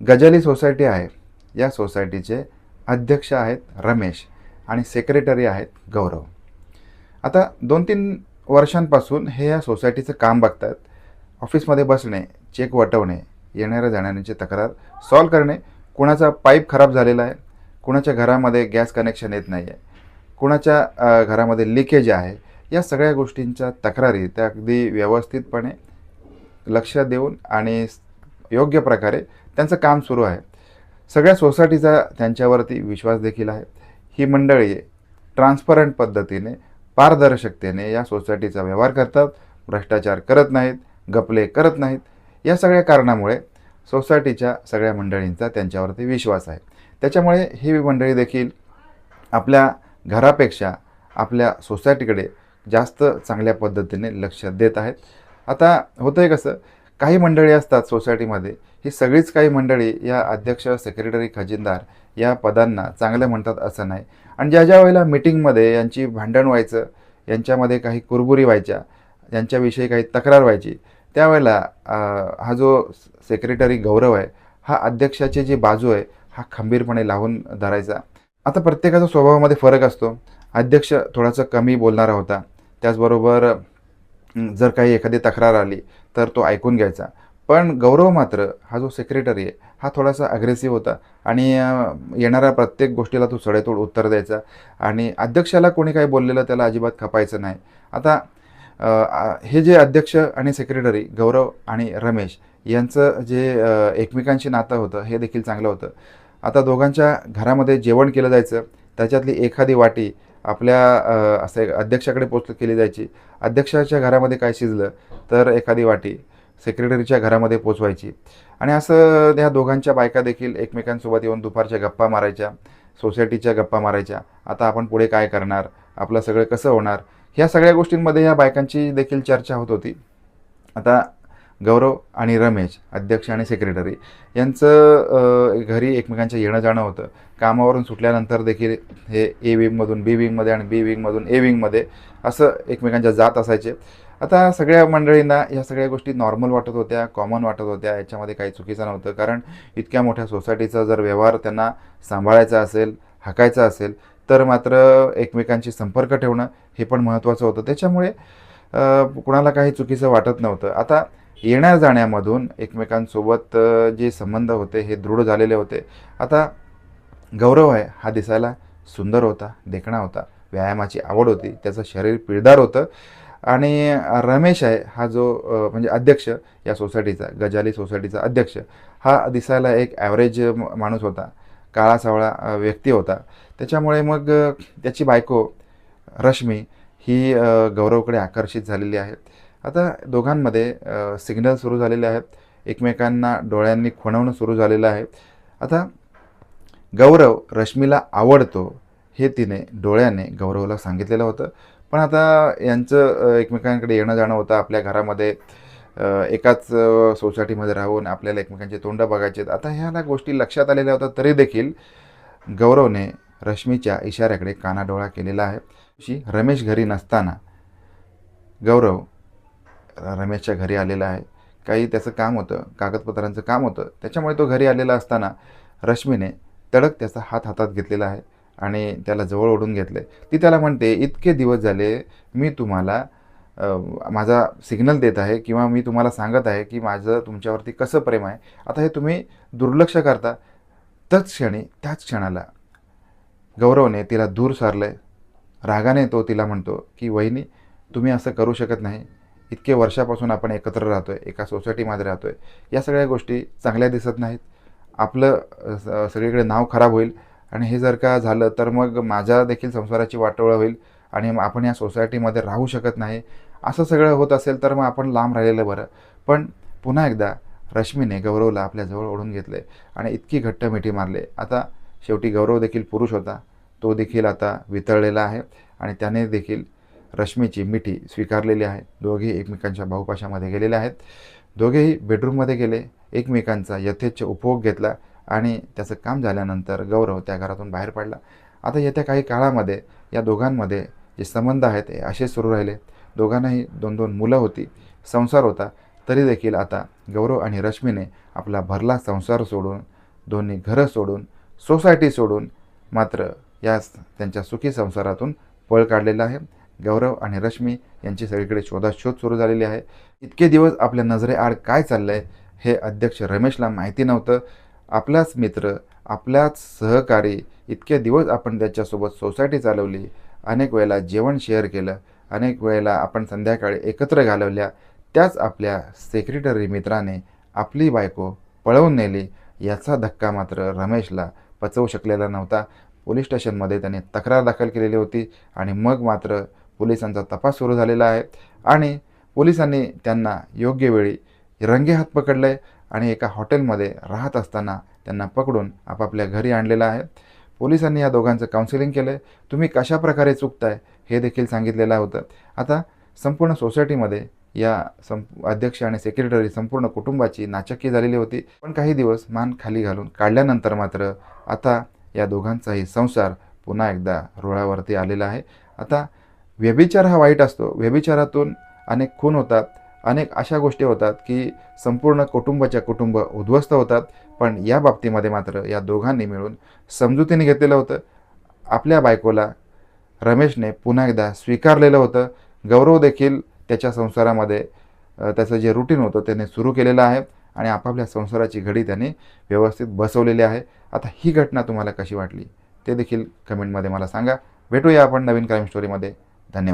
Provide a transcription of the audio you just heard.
गजाली सोसायटी आहे. या सोसायटीचे अध्यक्ष आहेत रमेश आणि सेक्रेटरी आहेत गौरव. आता दोन तीन वर्षांपासून हे या सोसायटीचं काम बघतात. ऑफिसमध्ये बसणे चेक वटवणे येणाऱ्या जाणाऱ्यांची तक्रार सॉल्व करणे कुणाचा पाईप खराब झालेला आहे कुणाच्या घरामध्ये गॅस कनेक्शन येत नाही आहे कुणाच्या घरामध्ये लिकेज आहे या सगळ्या गोष्टींच्या तक्रारी त्या अगदी व्यवस्थितपणे लक्ष देऊन आणि योग्य प्रकारे त्यांचं काम सुरू आहे. सगळ्या सोसायटीचा त्यांच्यावरती विश्वास देखील आहे. ही मंडळी ट्रान्सपरंट पद्धतीने पारदर्शकतेने या सोसायटीचा व्यवहार करतात भ्रष्टाचार करत नाहीत गपले करत नाहीत. या सगळ्या कारणामुळे सोसायटीच्या सगळ्या मंडळींचा त्यांच्यावरती विश्वास आहे. त्याच्यामुळे ही मंडळी देखील आपल्या घरापेक्षा आपल्या सोसायटीकडे जास्त चांगल्या पद्धतीने लक्ष देत आहेत. आता होतं आहे कसं काही मंडळी असतात सोसायटीमध्ये ही सगळीच काही मंडळी या अध्यक्ष सेक्रेटरी खजिनदार या पदांना चांगलं म्हणतात असं नाही. आणि ज्या ज्या वेळेला मिटिंगमध्ये यांची भांडण व्हायचं यांच्यामध्ये काही कुरबुरी व्हायच्या यांच्याविषयी काही तक्रार व्हायची त्यावेळेला हा जो सेक्रेटरी गौरव आहे हा अध्यक्षाची जी बाजू आहे हा खंबीरपणे लावून धरायचा. आता प्रत्येकाचा स्वभावामध्ये फरक असतो. अध्यक्ष थोडासा कमी बोलणारा होता. त्याचबरोबर जर काही एखादी तक्रार आली तर तो ऐकून घ्यायचा. पण गौरव मात्र हा जो सेक्रेटरी आहे हा थोडासा अग्रेसिव्ह होता. आणि येणाऱ्या प्रत्येक गोष्टीला तो सडेतोड उत्तर द्यायचा. आणि अध्यक्षाला कोणी काही बोललेलं त्याला अजिबात खपायचं नाही. आता हे जे अध्यक्ष आणि सेक्रेटरी गौरव आणि रमेश यांचं जे एकमेकांशी नातं होतं हे देखील चांगलं होतं. आता दोघांच्या घरामध्ये जेवण केलं जायचं. त्याच्यातली एखादी वाटी आपल्या असे असं अध्यक्षाकडे पोच केली जायची. अध्यक्षाच्या घरामध्ये काय शिजलं तर एखादी वाटी सेक्रेटरीच्या घरामध्ये पोचवायची. आणि असं ह्या दोघांच्या बायका देखील एकमेकांसोबत येऊन दुपारच्या गप्पा मारायच्या सोसायटीच्या गप्पा मारायच्या. आता आपण पुढे काय करणार आपलं सगळं कसं होणार ह्या सगळ्या गोष्टींमध्ये ह्या बायकांची देखील चर्चा होत होती. आता गौरव आणि रमेश अध्यक्ष आणि सेक्रेटरी यांचं घरी एकमेकांच्या येणं जाणं होतं. कामावरून सुटल्यानंतर देखील हे ए विंगमधून बी विंगमध्ये आणि बी विंगमधून ए विंगमध्ये असं एकमेकांच्या जात असायचे. आता सगळ्या मंडळींना ह्या सगळ्या गोष्टी नॉर्मल वाटत होत्या कॉमन वाटत होत्या. याच्यामध्ये काही चुकीचं नव्हतं. कारण इतक्या मोठ्या सोसायटीचा जर व्यवहार त्यांना सांभाळायचा असेल हाकायचा असेल तर मात्र एकमेकांशी संपर्क ठेवणं हे पण महत्त्वाचं होतं. त्याच्यामुळे कुणाला काही चुकीचं वाटत नव्हतं. आता येण्या जाण्यामधून एकमेकांसोबत जे संबंध होते हे दृढ झालेले होते. आता गौरव आहे हा दिसायला सुंदर होता देखणा होता व्यायामाची आवड होती त्याचं शरीर पिळदार होतं. आणि रमेश आहे हा जो म्हणजे अध्यक्ष या सोसायटीचा गजाली सोसायटीचा अध्यक्ष हा दिसायला एक ॲव्हरेज माणूस होता काळा सावळा व्यक्ती होता. त्याच्यामुळे मग त्याची बायको रश्मी ही गौरवकडे आकर्षित झालेली आहे. आता दोघांमध्ये सिग्नल सुरू झालेले आहेत. एकमेकांना डोळ्यांनी खुणवणं सुरू झालेलं आहे. आता गौरव रश्मीला आवडतो हे तिने डोळ्याने गौरवला सांगितलेलं होतं. पण आता यांचं एकमेकांकडे येणं जाणं होतं. आपल्या घरामध्ये एकाच सोसायटीमध्ये राहून आपल्याला एकमेकांचे तोंड बघायचे आता ह्या गोष्टी लक्षात आलेल्या होत्या तरी देखील गौरवने रश्मीच्या इशाऱ्याकडे कानाडोळा केलेला आहे. दिवशी रमेश घरी नसताना गौरव रमेशच्या घरी आलेला आहे. काही त्याचं काम होतं कागदपत्रांचं काम होतं. त्याच्यामुळे तो घरी आलेला असताना रश्मीने तडक त्याचा हात हातात घेतलेला आहे आणि त्याला जवळ ओढून घेतले ती त्याला म्हणते इतके दिवस झाले मी तुम्हाला माझा सिग्नल देत आहे किंवा मी तुम्हाला सांगत आहे की माझं तुमच्यावरती कसं प्रेम आहे. आता हे तुम्ही दुर्लक्ष करता. त्याच क्षणी त्याच क्षणाला गौरवने तिला दूर सारलं रागाने तो तिला म्हणतो की वहिनी तुम्ही असं करू शकत नाही. इतके वर्षापासून आपण एकत्र राहतो आहे एका सोसायटीमध्ये राहतो आहे या सगळ्या गोष्टी चांगल्या दिसत नाहीत. आपलं स- सगळीकडे नाव खराब होईल आणि हे जर का झालं तर मग माझ्या देखील संसाराची वाटोळं होईल आणि आपण या सोसायटीमध्ये राहू शकत नाही. असं सगळं होत असेल तर मग आपण लांब राहिलेलं बरं. पण पुन्हा एकदा रश्मीने गौरवला आपल्याजवळ ओढून घेतले आणि इतकी घट्ट मिठी मारले. आता शेवटी गौरव देखील पुरुष होता. तो देखील आता वितळलेला आहे आणि त्याने देखील रश्मीची मिठी स्वीकारलेली आहे. दोघेही एकमेकांच्या भाऊपाशामध्ये गेलेले आहेत. दोघेही बेडरूममध्ये गेले. एकमेकांचा यथेच्छ उपभोग घेतला आणि त्याचं काम झाल्यानंतर गौरव त्या घरातून बाहेर पडला. आता येत्या काही काळामध्ये या दोघांमध्ये जे संबंध आहेत ते असे सुरू राहिले. दोघांनाही दोन दोन मुलं होती. संसार होता. तरी देखील आता गौरव आणि रश्मीने आपला भरला संसार सोडून दोन्ही घरं सोडून सोसायटी सोडून मात्र याच त्यांच्या सुखी संसारातून पळ काढलेला आहे. गौरव आणि रश्मी यांची सगळीकडे शोधाशोध सुरू झालेली आहे. इतके दिवस आपल्या नजरेआड काय चाललं आहे हे अध्यक्ष रमेशला माहिती नव्हतं. आपलाच मित्र आपल्याच सहकारी इतके दिवस आपण त्याच्यासोबत सोसायटी चालवली अनेक वेळेला जेवण शेअर केलं अनेक वेळेला आपण संध्याकाळी एकत्र घालवल्या त्याच आपल्या सेक्रेटरी मित्राने आपली बायको पळवून नेली याचा धक्का मात्र रमेशला पचवू शकलेला नव्हता. पोलीस स्टेशनमध्ये त्याने तक्रार दाखल केलेली होती आणि मग मात्र पोलिसांचा तपास सुरू झालेला आहे आणि पोलिसांनी त्यांना योग्य वेळी रंगेहात पकडलं आहे आणि एका हॉटेलमध्ये राहत असताना त्यांना पकडून आपापल्या घरी आणलेलं आहे. पोलिसांनी या दोघांचं काउन्सिलिंग केलं आहे तुम्ही कशाप्रकारे चुकताय हे देखील सांगितलेलं होतं. आता संपूर्ण सोसायटीमध्ये या संप अध्यक्ष आणि सेक्रेटरी संपूर्ण कुटुंबाची नाचक्की झालेली होती. पण काही दिवस मान खाली घालून काढल्यानंतर मात्र आता या दोघांचाही संसार पुन्हा एकदा रुळावरती आलेला आहे. आता व्यभिचार हा वाईट असतो. व्यभिचारातून अनेक खून होतात. अनेक अशा गोष्टी होतात की संपूर्ण कुटुंबाच्या कुटुंब उद्ध्वस्त होतात. पण या बाबतीमध्ये मात्र या दोघांनी मिळून समजुतीने घेतलेलं होतं. आपल्या बायकोला रमेशने पुन्हा एकदा स्वीकारलेलं होतं. गौरव देखील त्याच्या संसारामध्ये त्याचं जे रुटीन होतं त्याने सुरू केलेलं आहे आणि आपापल्या संसाराची घडी त्याने व्यवस्थित बसवलेली आहे. आता ही घटना तुम्हाला कशी वाटली ते देखील कमेंटमध्ये मला सांगा. भेटूया आपण नवीन क्राईम स्टोरीमध्ये धन्यवाद